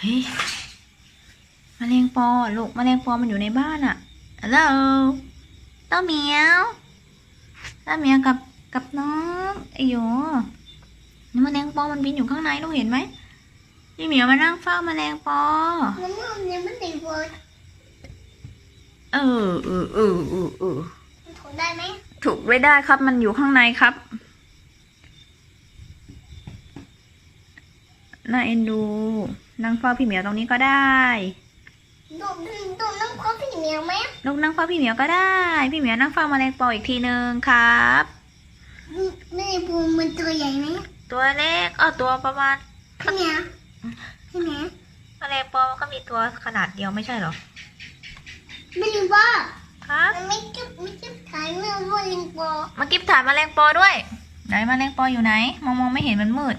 เฮ้ยแมลงปอลูกแมลงปอมันอยู่ในบ้านอะฮัลโหลเต้าเหมียวเต้าเหมียวกับกับน้องไอ้โยนี่แมลงปอมันบินอยู่ข้างในลูกเห็นไหมพี่เหมียวมานั่งเฝ้าแมลงปอมันยังไม่ติดเลยเออเออเออเออเออมันถูกได้ไหมถูกไม่ได้ครับมันอยู่ข้างในครับน่าเอ็นดู นั่งเฝ้าพี่เหมียวตรงนี้ก็ได้โดดโดดน้ำข้อพี่เหมียวไหมลูกนั่งเฝ้าพี่เหมียวก็ได้ พี่เหมียวนั่งเฝ้าแมลงปออีกทีนึงครับไม่ได้ปูมันตัวใหญ่ไหมตัวเล็กเอาตัวประมาณพี่เหมียวพี่เหมียวแมลงปอมันก็มีตัวขนาดเดียวไม่ใช่เหรอไม่รู้ว่าครับมันไม่จุบไม่จุบถ่ายเรื่องว่าลิงโปมากิบถามแมลงปอด้วยไหนแมลงปออยู่ไหน มองมองไม่เห็นมันมืด